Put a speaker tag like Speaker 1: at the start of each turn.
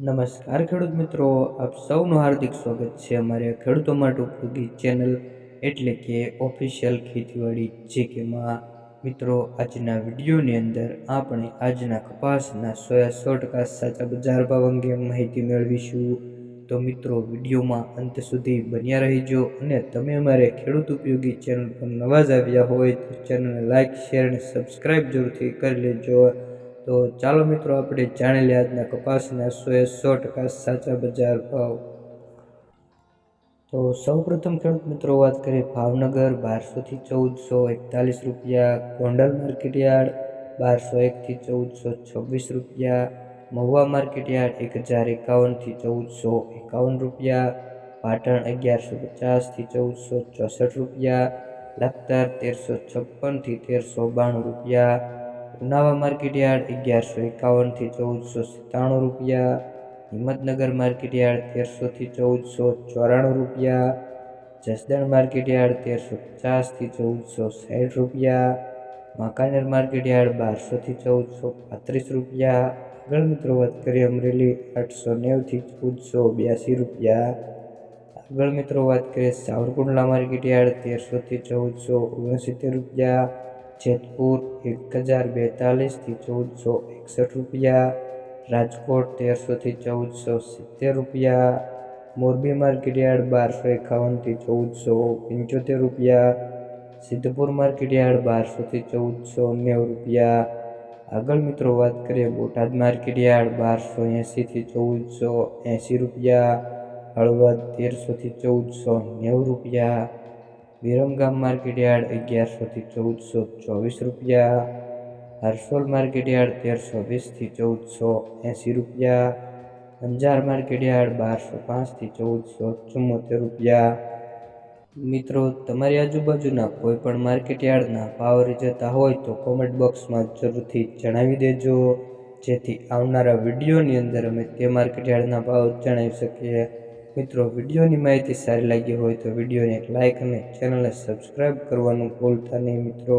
Speaker 1: નમસ્કાર ખેડૂત મિત્રો, આપ સૌનું હાર્દિક સ્વાગત છે અમારે ખેડૂતો માટે ઉપયોગી ચેનલ એટલે કે ઓફિશિયલ ખેતીવાડી જે કેમાં મિત્રો, આજના વિડીયોની અંદર આપણે આજના કપાસના સોયા સો ટકા સાચા બજાર ભાવ અંગે માહિતી મેળવીશું. તો મિત્રો, વિડીયોમાં અંત સુધી બન્યા રહીજો અને તમે અમારે ખેડૂત ઉપયોગી ચેનલ પર નવા જ આવ્યા હોય તો ચેનલને લાઇક શેર અને સબસ્ક્રાઈબ જરૂરથી કરી લેજો. તો ચાલો મિત્રો આપણે જાણી લઈએ આજના કપાસના સોએ સો ટકા સાચા બજાર ભાવ. તો સૌપ્રથમ ખેડૂત મિત્રો વાત કરીએ ભાવનગર બારસોથી ચૌદસો એકતાલીસ રૂપિયા, ગોંડલ માર્કેટયાર્ડ બારસો એકથી ચૌદસો છવ્વીસ રૂપિયા, મહુવા માર્કેટયાર્ડ એક હજાર એકાવનથી ચૌદસો એકાવન રૂપિયા, પાટણ અગિયારસો પચાસથી ચૌદસો ચોસઠ રૂપિયા, લખતર તેરસો છપ્પનથી તેરસો બાણું રૂપિયા ઉનાવા માર્કેટયાર્ડ અગિયારસો એકાવનથી ચૌદસો સત્તાણું રૂપિયા, હિંમતનગર માર્કેટયાર્ડ તેરસોથી ચૌદસો ચોરાણું રૂપિયા, જસદણ માર્કેટયાર્ડ તેરસો પચાસથી ચૌદસો સાઠ રૂપિયા વાંકાનેર માર્કેટયાર્ડ બારસોથી ચૌદસો પાંત્રીસ રૂપિયા, આગળ મિત્રો વાત કરીએ અમરેલી આઠસો નેવથી ચૌદસો બ્યાસી રૂપિયા, આગળ મિત્રો વાત કરીએ સાવરકુંડલા માર્કેટયાર્ડ તેરસોથી ચૌદસો ઓગણસિત્તેર રૂપિયા જેતપુર એક હજાર બેતાલીસથી ચૌદસો એકસઠ રૂપિયા, રાજકોટ તેરસોથી ચૌદસો સિત્તેર રૂપિયા, મોરબી માર્કેટયાર્ડ બારસો એકાવનથી ચૌદસો પંચોતેર રૂપિયા, સિદ્ધપુર માર્કેટયાર્ડ બારસોથી ચૌદસો નેવું રૂપિયા. આગળ મિત્રો વાત કરીએ બોટાદ માર્કેટયાર્ડ બારસો એંસીથી ચૌદસો એંસી રૂપિયા, હળવદ તેરસોથી ચૌદસો નેવું રૂપિયા. વિરમગામ માર્કેટયાર્ડ અગિયારસોથી ચૌદસો ચોવીસ રૂપિયા, હરસોલ માર્કેટયાર્ડ તેરસો વીસથી ચૌદસો એંસી રૂપિયા, અંજાર માર્કેટયાર્ડ બારસો પાંચથી ચૌદસો ચુમ્મોતેર રૂપિયા. મિત્રો, તમારી આજુબાજુના કોઈ પણ માર્કેટયાર્ડના ભાવ જતા હોય તો કોમેન્ટ બોક્સમાં જરૂરથી જણાવી દેજો, જેથી આવનારા વિડીયોની અંદર અમે તે માર્કેટયાર્ડના ભાવ જણાવી શકીએ. મિત્રો, વિડીયોની માહિતી સારી લાગી હોય તો વિડીયોને એક લાઇક અને ચેનલને સબસ્ક્રાઈબ કરવાનું ભૂલતા નહીં મિત્રો.